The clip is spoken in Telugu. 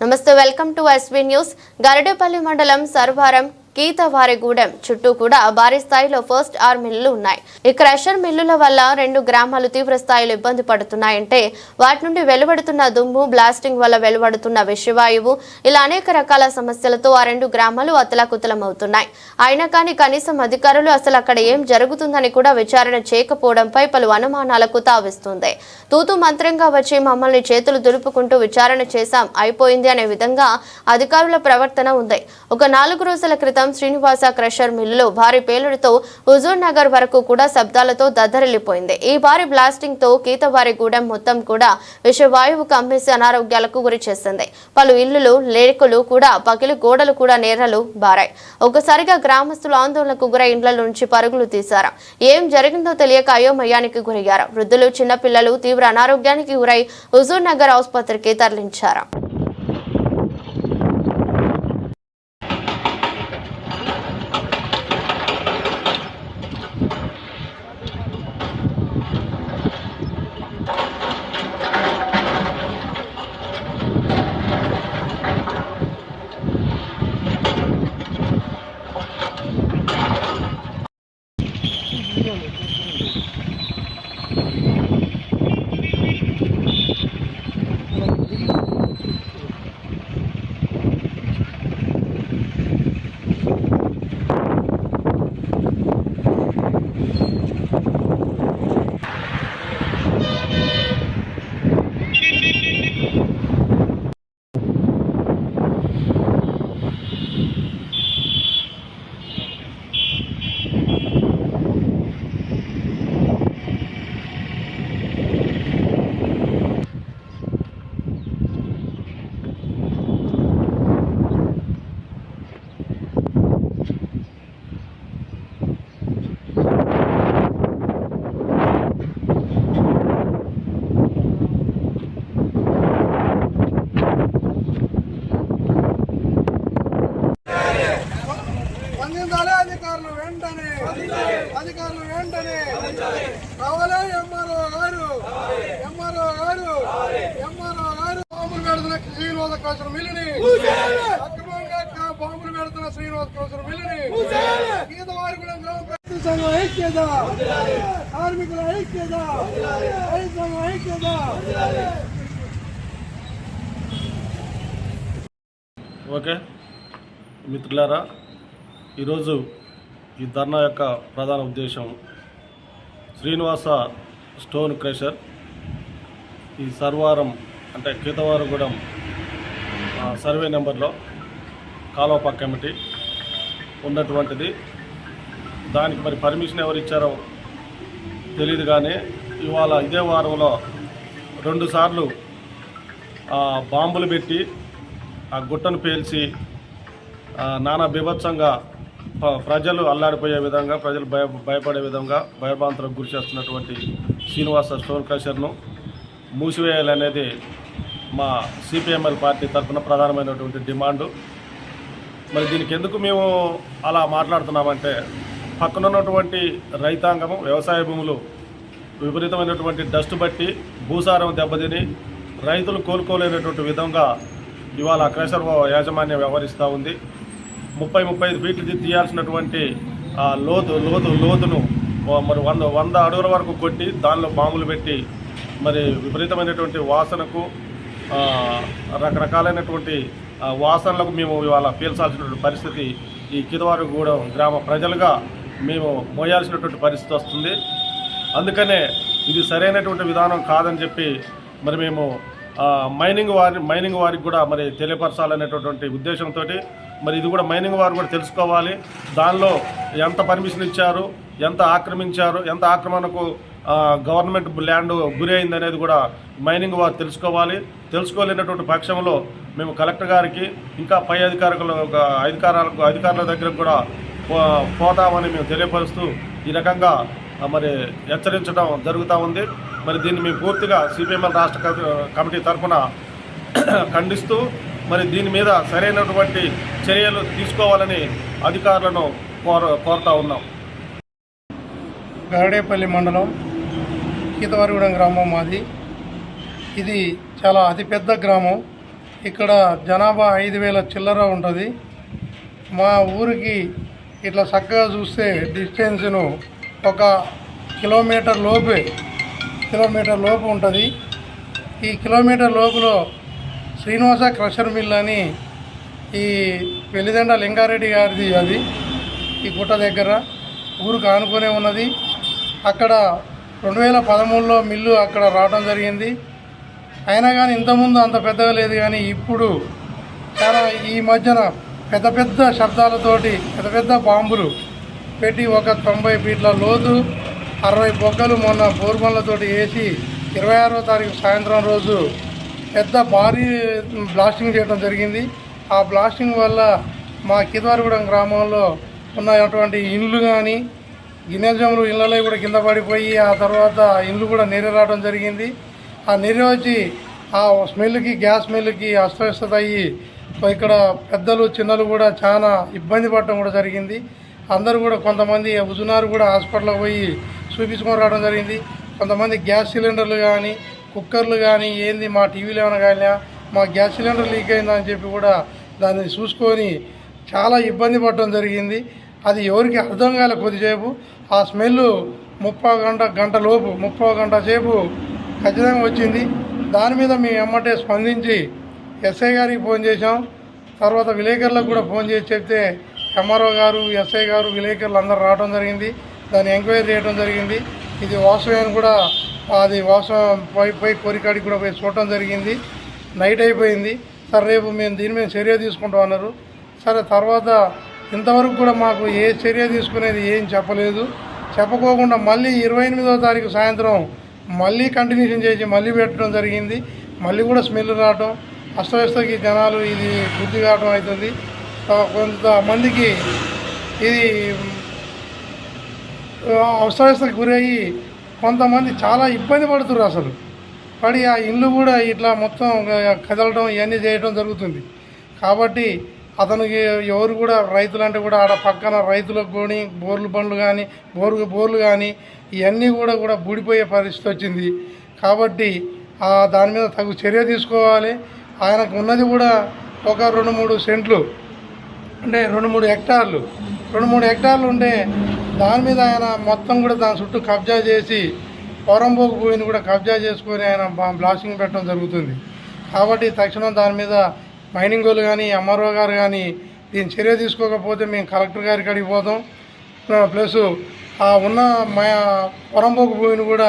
నమస్తే welcome to SB news Garadepalli మండలం సర్వారం గీతవారిగూడెం చుట్టూ కూడా భారీ స్థాయిలో ఫస్ట్ ఆర్ మిల్లులు ఉన్నాయి. ఈ క్రషర్ మిల్లుల వల్ల రెండు గ్రామాలు తీవ్ర స్థాయిలో ఇబ్బంది పడుతున్నాయంటే వాటి నుండి వెలువడుతున్న దుమ్ము బ్లాస్టింగ్ వల్ల వెలువడుతున్న విషవాయువు ఇలా అనేక రకాల సమస్యలతో ఆ రెండు గ్రామాలు అతలాకుతలం అవుతున్నాయి అయినా కానీ కనీసం అధికారులు అసలు అక్కడ ఏం జరుగుతుందని కూడా విచారణ చేయకపోవడంపై పలు అనుమానాలకు తావిస్తుంది. తూతు మంత్రంగా వచ్చి మమ్మల్ని చేతులు దులుపుకుంటూ విచారణ చేశాం. అయిపోయింది అనే విధంగా అధికారుల ప్రవర్తన ఉంది. ఒక నాలుగు రోజుల క్రితం శ్రీనివాస క్రషర్ మిల్లులో భారీ పేలుడుతో హుజూర్ నగర్ వరకు కూడా శబ్దాలతో దద్దరిల్లిపోయింది. ఈ భారీ బ్లాస్టింగ్తో గీతవారిగూడెం మొత్తం కూడా విషవాయువు కమ్మేసి అనారోగ్యాలకు గురి చేసింది. పలు ఇల్లులు లేకులు కూడా పగిలి గోడలు కూడా నేరలు బారాయి. ఒకసారిగా గ్రామస్తులు ఆందోళనకు గురై ఇండ్ల నుంచి పరుగులు తీశారు. ఏం జరిగిందో తెలియక అయోమయానికి గురయ్యారు. వృద్ధులు చిన్నపిల్లలు తీవ్ర అనారోగ్యానికి గురై హుజూర్ నగర్ ఆసుపత్రికి తరలించారు స్పందించాలి అధికారులు వెంటనే అధికారులు వెంటనే రావాలి ఎంఆర్ఓ గారు ఎంఆర్ఓ గారు ఎంఆర్ఓ గారు బాంబులు పెడుతున్న శ్రీనివాస మిల్లుని. అక్రమంగా బాంబులు పెడుతున్న శ్రీనివాస కౌశల మిల్లుని. గీత వారి కూడా గ్రామ ప్రజల సంఘం ఐక్యత! కార్మికుల ఐక్యత! రైతు సంఘం ఐక్యత! ఓకే. మిత్రులారా ఈరోజు ఈ ధర్నా యొక్క ప్రధాన ఉద్దేశం శ్రీనివాస స్టోన్ క్రషర్. ఈ సర్వారం అంటే కీతవారగూడెం సర్వే నెంబర్లో కాలువ కమిటీ ఉన్నటువంటిది. దానికి మరి పర్మిషన్ ఎవరు ఇచ్చారో తెలియదు కానీ ఇవాళ ఇదే వారంలో రెండుసార్లు బాంబులు పెట్టి ఆ గుట్టను పేల్చి నానా బీభత్సంగా ప్రజలు అల్లాడిపోయే విధంగా ప్రజలు భయ భయపడే విధంగా భయభ్రాంతులకు గురి చేస్తున్నటువంటి శ్రీనివాస స్టోన్ క్రషర్ను మూసివేయాలనేది మా సిపిఎంఎల్ పార్టీ తరఫున ప్రధానమైనటువంటి డిమాండు. మరి దీనికి ఎందుకు మేము అలా మాట్లాడుతున్నామంటే పక్కన ఉన్నటువంటి రైతాంగము వ్యవసాయ భూములు విపరీతమైనటువంటి డస్ట్ బట్టి భూసారం దెబ్బతిని రైతులు కోలుకోలేనటువంటి విధంగా ఇవాళ క్రషర్ యాజమాన్యం వ్యవహరిస్తూ ఉంది. ముప్పై ముప్పై ఐదు ఫీట్లు తీయాల్సినటువంటి ఆ లోతు లోతు లోతును మరి వంద వంద అడుగుల వరకు కొట్టి దానిలో బాంబులు పెట్టి మరి విపరీతమైనటువంటి వాసనకు రకరకాలైనటువంటి వాసనలకు మేము ఇవాళ పీల్చాల్సినటువంటి పరిస్థితి ఈ కిదవారుగూడెం గ్రామ ప్రజలుగా మేము మోయాల్సినటువంటి పరిస్థితి వస్తుంది. అందుకనే ఇది సరైనటువంటి విధానం కాదని చెప్పి మరి మేము మైనింగ్ వారి మైనింగ్ వారికి కూడా మరి తెలియపరచాలనేటటువంటి ఉద్దేశంతో మరి ఇది కూడా మైనింగ్ వారు కూడా తెలుసుకోవాలి. దానిలో ఎంత పర్మిషన్ ఇచ్చారు ఎంత ఆక్రమించారు ఎంత ఆక్రమణకు గవర్నమెంట్ ల్యాండ్ గురి అయింది అనేది కూడా మైనింగ్ వారు తెలుసుకోవాలి. తెలుసుకోలేనటువంటి పక్షంలో మేము కలెక్టర్ గారికి ఇంకా పై అధికారులు అధికారాలకు అధికారుల దగ్గరకు కూడా పో- పోతామని మేము తెలియపరుస్తూ ఈ రకంగా మరి హెచ్చరించడం జరుగుతూ ఉంది. మరి దీన్ని మేము పూర్తిగా సిపిఎంఎల్ రాష్ట్ర కమి- కమిటీ తరఫున ఖండిస్తూ మరి దీని మీద సరైనటువంటి చర్యలు తీసుకోవాలని అధికారులను కోర కోరుతా ఉన్నాం. గరడేపల్లి మండలం కీతవారిగూడెం గ్రామం మాది. ఇది చాలా అతిపెద్ద గ్రామం. ఇక్కడ జనాభా ఐదు వేల చిల్లర ఉంటుంది. మా ఊరికి ఇట్లా చక్కగా చూస్తే డిస్టెన్స్ను ఒక కిలోమీటర్ లోపే కిలోమీటర్ లోపు ఉంటుంది. ఈ కిలోమీటర్ లోపులో శ్రీనివాస క్రషర్ మిల్ అని ఈ వెలిదండ లింగారెడ్డి గారిది అది. ఈ గుట్ట దగ్గర ఊరికి ఆనుకునే ఉన్నది. అక్కడ రెండు వేల పదమూడులో మిల్లు అక్కడ రావడం జరిగింది. అయినా కానీ ఇంతకుముందు అంత పెద్దగా లేదు కానీ ఇప్పుడు చాలా ఈ మధ్యన పెద్ద పెద్ద శబ్దాలతోటి పెద్ద పెద్ద బాంబులు పెట్టి ఒక తొంభై ఫీట్ల లోతు అరవై బొగ్గలు మొన్న బోర్మన్లతోటి వేసి ఇరవై ఆరో తారీఖు సాయంత్రం రోజు పెద్ద భారీ బ్లాస్టింగ్ చేయడం జరిగింది. ఆ బ్లాస్టింగ్ వల్ల మా కిదవారిగూడెం గ్రామంలో ఉన్నటువంటి ఇండ్లు కానీ గిన్నెజములు ఇళ్ళలో కూడా కింద పడిపోయి ఆ తర్వాత ఇండ్లు కూడా నీరు రావడం జరిగింది. ఆ నీరు వచ్చి ఆ స్మెల్కి గ్యాస్ స్మెల్కి అస్తవ్యస్తత అయ్యి ఇక్కడ పెద్దలు చిన్నలు కూడా చాలా ఇబ్బంది పడటం కూడా జరిగింది. అందరూ కూడా కొంతమంది హుజునారు కూడా హాస్పిటల్కి పోయి చూపించుకొని రావడం జరిగింది. కొంతమంది గ్యాస్ సిలిండర్లు కానీ కుక్కర్లు కానీ ఏంది మా టీవీలో ఏమైనా కానీ మా గ్యాస్ సిలిండర్ లీక్ అయిందని చెప్పి కూడా దాన్ని చూసుకొని చాలా ఇబ్బంది పడటం జరిగింది. అది ఎవరికి అర్థం కాలే కొద్దిసేపు. ఆ స్మెల్ ముప్పై గంట గంట లోపు ముప్పై గంట సేపు ఖచ్చితంగా వచ్చింది. దాని మీద మేము ఎమ్మటే స్పందించి ఎస్ఐ గారికి ఫోన్ చేశాం. తర్వాత విలేకరులకు కూడా ఫోన్ చేసి చెప్తే ఎంఆర్ఓ గారు ఎస్ఐ గారు విలేకరులు అందరూ రావడం జరిగింది. దాన్ని ఎంక్వైరీ చేయడం జరిగింది. ఇది వాస్తవాన్ని కూడా అది వాస్తవం పై పై కోరికాడికి కూడా పోయి చూడటం జరిగింది. నైట్ అయిపోయింది. సరే రేపు మేము దీని మీద చర్య తీసుకుంటాం అన్నారు. సరే తర్వాత ఇంతవరకు కూడా మాకు ఏ చర్య తీసుకునేది ఏం చెప్పలేదు. చెప్పకోకుండా మళ్ళీ ఇరవై ఎనిమిదో తారీఖు సాయంత్రం మళ్ళీ కంటిన్యూషన్ చేసి మళ్ళీ పెట్టడం జరిగింది. మళ్ళీ కూడా స్మెల్ రావటం అస్తవ్యస్తకి జనాలు ఇది బుద్ధి కావటం అవుతుంది. కొంతమందికి ఇది అస్తవ్యస్తకు గురయ్యి కొంతమంది చాలా ఇబ్బంది పడుతున్నారు అసలు. పడి ఆ ఇల్లు కూడా ఇట్లా మొత్తం కదలడం ఇవన్నీ చేయడం జరుగుతుంది. కాబట్టి అతనికి ఎవరు కూడా రైతులు అంటే కూడా ఆడ పక్కన రైతులకు కానీ బోర్లు బండ్లు కానీ బోర్లు బోర్లు కానీ ఇవన్నీ కూడా కూడా బూడిపోయే పరిస్థితి వచ్చింది. కాబట్టి దాని మీద తగు చర్య తీసుకోవాలి. ఆయనకు ఉన్నది కూడా ఒక రెండు మూడు సెంట్లు అంటే రెండు మూడు హెక్టార్లు. రెండు మూడు హెక్టార్లు ఉంటే దాని మీద ఆయన మొత్తం కూడా దాని చుట్టూ కబ్జా చేసి పొరంబోకు భూమిని కూడా కబ్జా చేసుకొని ఆయన బ్లాస్టింగ్ పెట్టడం జరుగుతుంది. కాబట్టి తక్షణం దాని మీద మైనింగ్ వాళ్ళు కానీ ఎంఆర్ఓ గారు కానీ దీని చర్య తీసుకోకపోతే మేము కలెక్టర్ గారికి అడిగిపోతాం ప్లస్ ఆ ఉన్న మా పొరంపోకు భూమిని కూడా